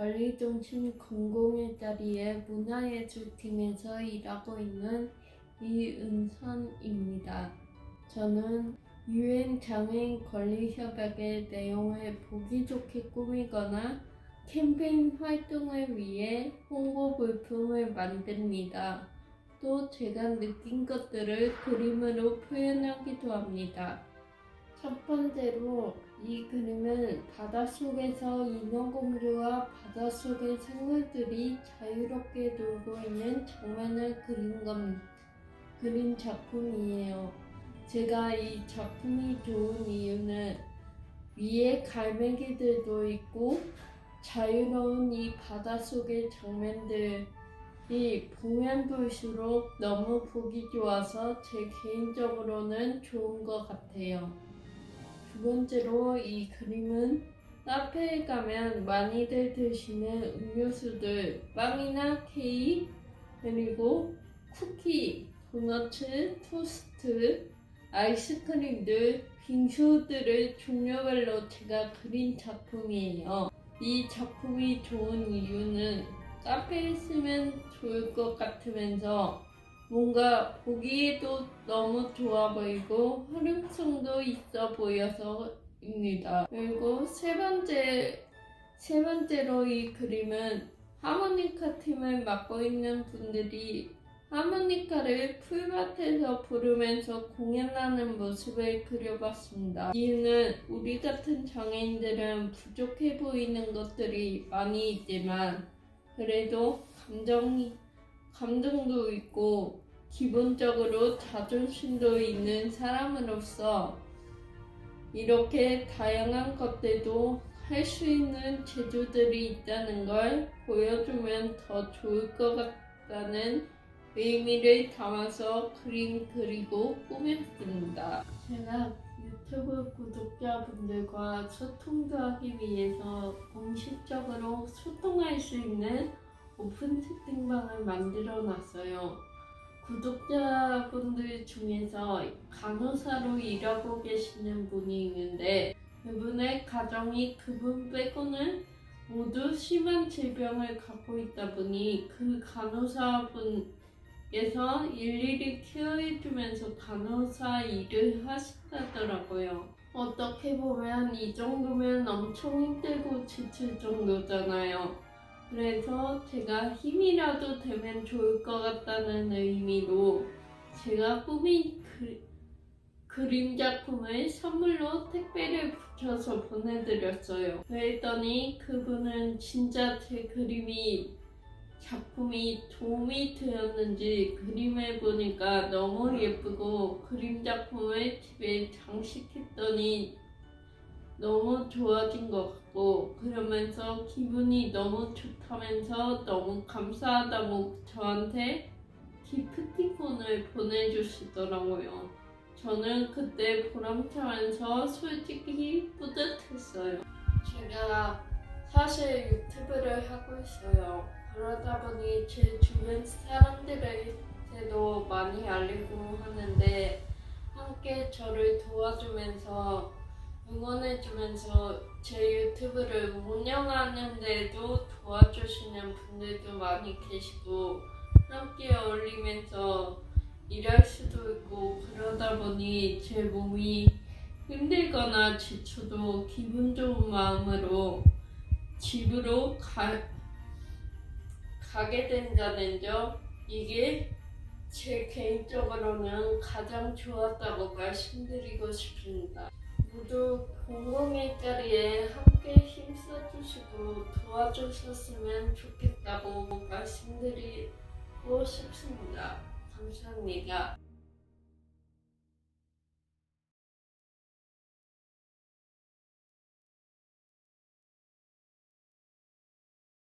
관리중심 공공일자리의 문화예술팀에서 일하고 있는 이은선입니다. 저는 유엔 장애인 권리협약의 내용을 보기 좋게 꾸미거나 캠페인 활동을 위해 홍보 물품을 만듭니다. 또 제가 느낀 것들을 그림으로 표현하기도 합니다. 첫 번째로 이 그림은 바닷속에서 인어공주와 바닷속의 생물들이 자유롭게 놀고 있는 장면을 그린 겁, 그린 작품이에요. 제가 이 작품이 좋은 이유는 위에 갈매기들도 있고 자유로운 이 바닷속의 장면들이 보면 볼수록 너무 보기 좋아서 제 개인적으로는 좋은 것 같아요. 두 번째로 이 그림은 카페에 가면 많이들 드시는 음료수들, 빵이나 케이크, 그리고 쿠키, 도너츠, 토스트, 아이스크림들, 빙수들을 종류별로 제가 그린 작품이에요. 이 작품이 좋은 이유는 카페에 쓰면 좋을 것 같으면서 뭔가 보기에도 너무 좋아 보이고 활용성도 있어 보여서입니다. 그리고 세 번째 세 번째로 이 그림은 하모니카 팀을 맡고 있는 분들이 하모니카를 풀밭에서 부르면서 공연하는 모습을 그려봤습니다. 이유는 우리 같은 장애인들은 부족해 보이는 것들이 많이 있지만 그래도 감정이 감정도 있고 기본적으로 자존심도 있는 사람으로서 이렇게 다양한 것들도 할 수 있는 재주들이 있다는 걸 보여주면 더 좋을 것 같다는 의미를 담아서 그림 그리고 꾸몄습니다. 제가 유튜브 구독자분들과 소통도 하기 위해서 공식적으로 소통할 수 있는 오픈 채팅방을 만들어 놨어요. 구독자분들 중에서 간호사로 일하고 계시는 분이 있는데 그분의 가정이 그분 빼고는 모두 심한 질병을 갖고 있다 보니 그 간호사분께서 일일이 케어해주면서 간호사 일을 하신다더라고요. 어떻게 보면 이 정도면 엄청 힘들고 지칠 정도잖아요. 그래서 제가 힘이라도 되면 좋을 것 같다는 의미로 제가 꾸민 그, 그림 작품을 선물로 택배를 붙여서 보내드렸어요. 그랬더니 그분은 진짜 제 그림이 작품이 도움이 되었는지 그림을 보니까 너무 예쁘고 그림 작품을 집에 장식했더니 너무 좋아진 것 같고 그러면서 기분이 너무 좋다면서 너무 감사하다고 저한테 기프티콘을 보내주시더라고요. 저는 그때 보람차면서 솔직히 뿌듯했어요. 제가 사실 유튜브를 하고 있어요. 그러다 보니 제 주변 사람들한테도 많이 알리고 하는데 함께 저를 도와주면서 응원해주면서 제 유튜브를 운영하는데도 도와주시는 분들도 많이 계시고 함께 어울리면서 일할 수도 있고 그러다 보니 제 몸이 힘들거나 지쳐도 기분 좋은 마음으로 집으로 가, 가게 된다는 점 이게 제 개인적으로는 가장 좋았다고 말씀드리고 싶습니다. 모두 공공일자리에 함께 힘써주시고 도와주셨으면 좋겠다고 말씀드리고 싶습니다. 감사합니다.